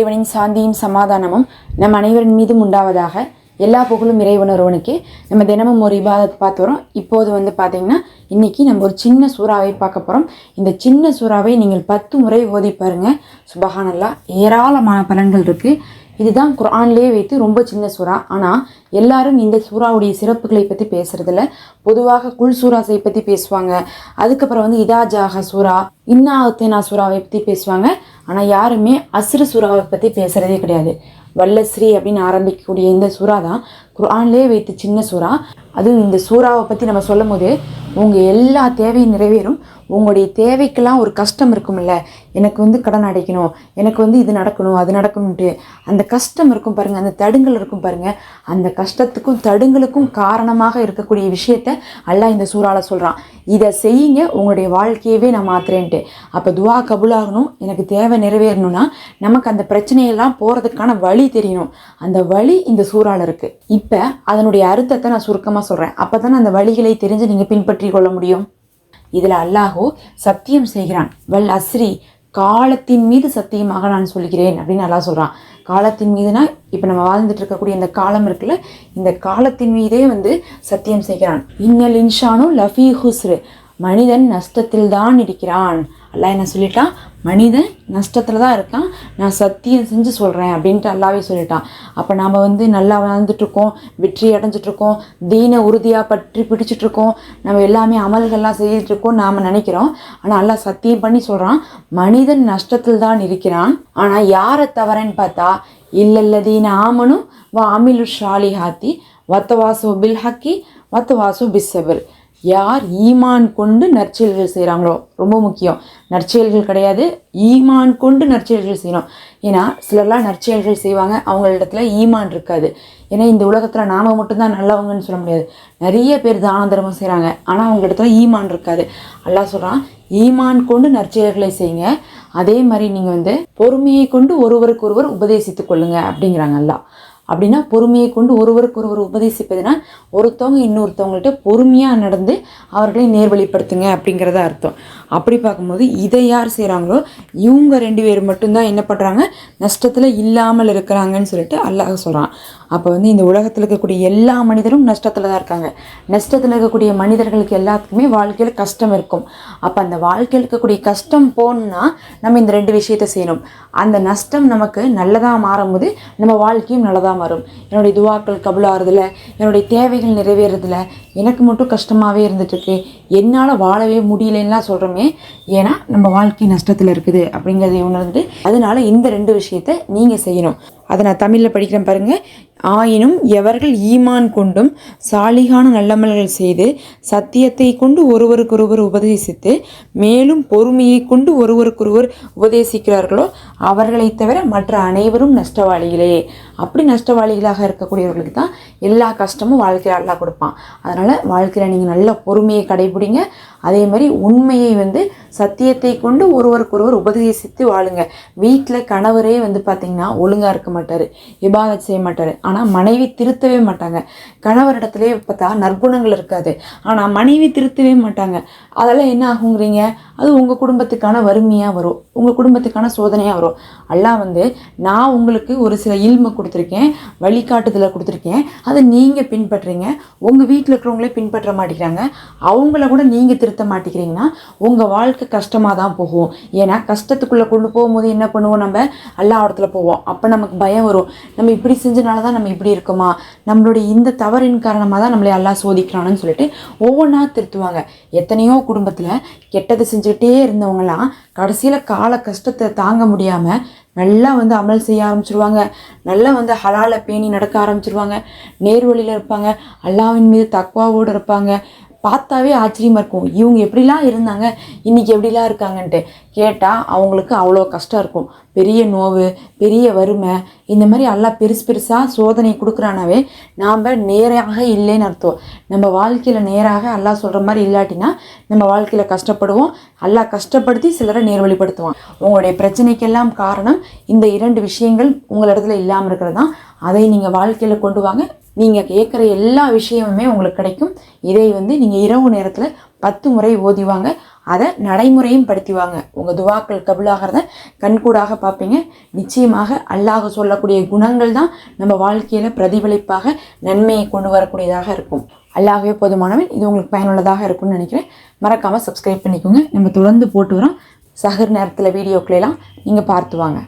இறைவனின் சாந்தியும் சமாதானமும் நம் அனைவரின் மீதும் உண்டாவதாக எல்லா புகழும் இறைவன் ஒருவனுக்கு நம்ம தினமும் ஒரு இபாதத் பார்த்து வரோம் இப்போது வந்து பார்த்தீங்கன்னா இன்றைக்கி நம்ம ஒரு சின்ன சூறாவை பார்க்க போகிறோம் இந்த சின்ன சூறாவை நீங்கள் பத்து முறை ஓதி பாருங்க. சுபகானல்லா ஏராளமான பலன்கள் இருக்குது இதுதான் குரான்லேயே வைத்து ரொம்ப சின்ன சூறா. ஆனால் எல்லாரும் இந்த சூறாவுடைய சிறப்புகளை பற்றி பேசுறதில்ல. பொதுவாக குல் சூறாசை பற்றி பேசுவாங்க. அதுக்கப்புறம் வந்து இதாஜாக சூறா இன்னா அத்தேனா சூறாவை பற்றி பேசுவாங்க. ஆனால் யாருமே அஸ்ரு சூறாவை பற்றி பேசுகிறதே கிடையாது. வல்லஸ்ரீ அப்படின்னு ஆரம்பிக்கக்கூடிய இந்த சூறா தான் குரான்லேயே வைத்து சின்ன சூறா. அதுவும் இந்த சூறாவை பற்றி நம்ம சொல்லும் போது உங்கள் எல்லா தேவையும் நிறைவேறும். உங்களுடைய தேவைக்கெல்லாம் ஒரு கஷ்டம் இருக்கும்ல. எனக்கு வந்து கடன் அடைக்கணும். எனக்கு வந்து இது நடக்கணும் அது நடக்கணும்ட்டு. அந்த கஷ்டம் இருக்கும் பாருங்கள் அந்த தடுங்கல் இருக்கும் பாருங்கள் அந்த கஷ்டத்துக்கும் தடுங்களுக்கும் காரணமாக இருக்கக்கூடிய விஷயத்த அல்லாஹ் இந்த சூறாவில் சொல்கிறான் இதை செய்யுங்க உங்களுடைய வாழ்க்கையவே நான் மாத்துறேன்ட்டு அப்போ துவா கபுலாகணும் எனக்கு தேவை நிறைவேறணும்னா நமக்கு அந்த பிரச்சனையெல்லாம் போகிறதுக்கான வழி தெரியணும். அந்த வழி இந்த சூறால் இருக்குது இப்போ அதனுடைய அர்த்தத்தை நான் சுருக்கமாக சொல்கிறேன் அப்போ தானே அந்த வழிகளை தெரிஞ்சு நீங்கள் பின்பற்றி கொள்ள முடியும். இதில் அல்லாஹோ சத்தியம் செய்கிறான். வல் அஸ்ரி காலத்தின் மீது சத்தியமாக நான் சொல்கிறேன் அப்படின்னு நல்லா சொல்கிறான் காலத்தின் மீதுனா இப்போ நம்ம வாழ்ந்துட்டு இருக்கக்கூடிய இந்த காலம் இருக்குல்ல இந்த காலத்தின் மீதே வந்து சத்தியம் செய்கிறான். இன்னல் இன்ஷானும் லஃபி ஹுஸ்ரு. மனிதன் நஷ்டத்தில் தான் இருக்கிறான். அல்லாஹ் என்ன சொல்லிட்டான்? மனிதன் நஷ்டத்தில் தான் இருக்கான். நான் சத்தியம் செஞ்சு சொல்கிறேன் அப்படின்ட்டு அல்லாவே சொல்லிட்டான். அப்போ நாம் வந்து நல்லா வாழ்ந்துட்டுருக்கோம் வெற்றி அடைஞ்சிட்ருக்கோம் தீன உறுதியாக பற்றி பிடிச்சிட்ருக்கோம் நம்ம எல்லாமே அமல்கள்லாம் செய்துட்ருக்கோம் நாம் நினைக்கிறோம். ஆனால் நல்லா சத்தியம் பண்ணி சொல்கிறான் மனிதன் நஷ்டத்தில் தான் இருக்கிறான். ஆனால் யாரை தவறன்னு பார்த்தா இல்லல்லதீன ஆமனும் வா அமிலு ஷாலிஹாத்தி வத்தவாசு பில் ஹக்கி வத்தவாசு பிஸ்ஸபில். யார் ஈமான் கொண்டு நற்செயல்கள் செய்கிறாங்களோ ரொம்ப முக்கியம். நற்செயல்கள் கிடையாது ஈமான் கொண்டு நற்செயல்கள் செய்யணும். ஏன்னா சிலர்லாம் நற்செயல்கள் செய்வாங்க அவங்களிடத்துல ஈமான் இருக்காது. ஏன்னா இந்த உலகத்தில் நாம் மட்டும்தான் நல்லவங்கன்னு சொல்ல முடியாது. நிறைய பேர் தான தர்மம் செய்கிறாங்க ஆனால் அவங்க இடத்துல ஈமான் இருக்காது. எல்லாம் சொல்கிறான் ஈமான் கொண்டு நற்செயல்களை செய்யுங்க. அதே மாதிரி நீங்கள் வந்து பொறுமையை கொண்டு ஒருவருக்கு ஒருவர் உபதேசித்துக் கொள்ளுங்க அப்படிங்கிறாங்க அல்லாஹ். அப்படின்னா பொறுமையை கொண்டு ஒருவருக்கு ஒருவர் உபதேசிப்பதுனா ஒருத்தவங்க இன்னொருத்தவங்கள்ட்ட பொறுமையாக நடந்து அவர்களை நேர்வழிப்படுத்துங்க அப்படிங்கிறத அர்த்தம். அப்படி பார்க்கும்போது இதை யார் செய்கிறாங்களோ இவங்க ரெண்டு பேர் மட்டும்தான் என்ன பண்ணுறாங்க நஷ்டத்தில் இல்லாமல் இருக்கிறாங்கன்னு சொல்லிட்டு அல்லாஹ் சொல்கிறான் அப்போ வந்து இந்த உலகத்தில் இருக்கக்கூடிய எல்லா மனிதரும் நஷ்டத்தில் தான் இருக்காங்க. நஷ்டத்தில் இருக்கக்கூடிய மனிதர்களுக்கு எல்லாத்துக்குமே வாழ்க்கையில் கஷ்டம் இருக்கும். அப்போ அந்த வாழ்க்கையில் இருக்கக்கூடிய கஷ்டம் போகணுன்னா நம்ம இந்த ரெண்டு விஷயத்தை செய்யணும். அந்த நஷ்டம் நமக்கு நல்லதாக மாறும்போது நம்ம வாழ்க்கையும் நல்லதாக மாறும். என்னுடைய துவாக்கள் கபுலாகிறதுல என்னுடைய தேவைகள் நிறைவேறதில்ல எனக்கு மட்டும் கஷ்டமாகவே இருந்துட்டுருக்கு. என்னால் வாழவே முடியலன்னா சொல்கிறோமே ஏன்னா நம்ம வாழ்க்கை நஷ்டத்தில் இருக்குது அப்படிங்கிறதை உணர்ந்து அதனால இந்த ரெண்டு விஷயத்தை நீங்கள் செய்யணும். அதை நான் தமிழில் படிக்கிறேன் பாருங்கள் ஆயினும் எவர்கள் ஈமான் கொண்டும் சாலிகான நல்லமல்கள் செய்து சத்தியத்தை கொண்டு ஒருவருக்கொருவர் உபதேசித்து மேலும் பொறுமையை கொண்டு ஒருவருக்கொருவர் உபதேசிக்கிறார்களோ அவர்களைத் தவிர மற்ற அனைவரும் நஷ்டவாளிகளே. அப்படி நஷ்டவாளிகளாக இருக்கக்கூடியவர்களுக்கு தான் எல்லா கஷ்டமும் வாழ்க்கையில் அல்லா கொடுப்பான். அதனால் வாழ்க்கையில் நீங்கள் நல்ல பொறுமையை கடைபிடிங்க. அதே மாதிரி உண்மையை வந்து சத்தியத்தை கொண்டு ஒருவருக்கொருவர் உபதேசித்து வாழுங்க. வீட்டில் கணவரே வந்து பார்த்திங்கன்னா ஒழுங்காக இருக்க மாட்டார் இபாதத் செய்ய மாட்டார். ஆனால் மனைவி திருத்தவே மாட்டாங்க. கணவரிடத்துலேயே பார்த்தா நற்குணங்கள் இருக்காது. ஆனால் மனைவி திருத்தவே மாட்டாங்க. அதெல்லாம் என்ன ஆகுங்கிறீங்க? அது உங்கள் குடும்பத்துக்கான வறுமையாக வரும். உங்கள் குடும்பத்துக்கான சோதனையாக வரும். எல்லாம் வந்து நான் உங்களுக்கு ஒரு சில இல்மை கொடுத்துருக்கேன் வழிகாட்டுதலை கொடுத்துருக்கேன். அதை நீங்கள் பின்பற்றுறீங்க. உங்கள் வீட்டில் இருக்கிறவங்களே பின்பற்ற மாட்டேங்கிறாங்க. அவங்கள கூட நீங்கள் திருத்த மாட்டேங்கிறீங்கன்னா உங்கள் வாழ்க்கை கஷ்டமாக தான் போகும். ஏன்னா கஷ்டத்துக்குள்ளே கொண்டு போகும்போது என்ன பண்ணுவோம் நம்ம? எல்லா இடத்துல போவோம். அப்போ நமக்கு பயம் வரும். நம்ம இப்படி செஞ்சனால தான் நம்ம இப்படி இருக்கோமா? நம்மளுடைய இந்த தவறின் காரணமாக தான் நம்மளை எல்லாம் சோதிக்கிறான்னு சொல்லிட்டு ஒவ்வொன்றா திருத்துவாங்க. எத்தனையோ குடும்பத்தில் கெட்டது செஞ்சுக்கிட்டே இருந்தவங்களாம் கடைசியில் கால கஷ்டத்தை தாங்க முடியாமல் நல்லா வந்து அமல் செய்ய ஆரம்பிச்சிருவாங்க. நல்லா வந்து ஹலால பேணி நடக்க ஆரம்பிச்சிருவாங்க. நேர்வழியில் இருப்பாங்க. அல்லாவின் மீது தக்குவாவோடு இருப்பாங்க. பார்த்தாவே ஆச்சரியமாக இருக்கும். இவங்க எப்படிலாம் இருந்தாங்க? இன்றைக்கி எப்படிலாம் இருக்காங்கன்ட்டு. கேட்டால் அவங்களுக்கு அவ்வளோ கஷ்டம் இருக்கும். பெரிய நோவு பெரிய வறுமை இந்த மாதிரி எல்லாம் பெருசு பெருசாக சோதனை கொடுக்குறானாவே நாம் நேராக இல்லைன்னு அர்த்தம். நம்ம வாழ்க்கையில் நேராக எல்லாம் சொல்கிற மாதிரி இல்லாட்டினா நம்ம வாழ்க்கையில் கஷ்டப்படுவோம். அல்லாஹ் கஷ்டப்படுத்தி சிலரை நேர்வழிப்படுத்துவான். உங்களுடைய பிரச்சனைக்கெல்லாம் காரணம் இந்த இரண்டு விஷயங்கள் உங்களிடத்துல இல்லாமல் இருக்கிறது தான். அதை நீங்கள் வாழ்க்கையில் கொண்டு வாங்க. நீங்கள் கேட்குற எல்லா விஷயமுமே உங்களுக்கு கிடைக்கும். இதை வந்து நீங்கள் இரவு நேரத்தில் பத்து முறை ஓதிவாங்க அதை நடைமுறையும் படுத்திவாங்க உங்கள் துவாக்கள் கபிலாகிறத கண்கூடாக பார்ப்பீங்க. நிச்சயமாக அல்லாஹ் சொல்லக்கூடிய குணங்கள் தான் நம்ம வாழ்க்கையில் பிரதிபலிப்பாக நன்மையை கொண்டு வரக்கூடியதாக இருக்கும். அல்லாகவே போதுமானவன் இது உங்களுக்கு பயனுள்ளதாக இருக்கும்னு நினைக்கிறேன். மறக்காமல் சப்ஸ்கிரைப் பண்ணிக்கோங்க. நம்ம தொடர்ந்து போட்டு வரோம். சகர் நேரத்தில் வீடியோக்களெல்லாம் நீங்கள் பார்த்து வாங்க.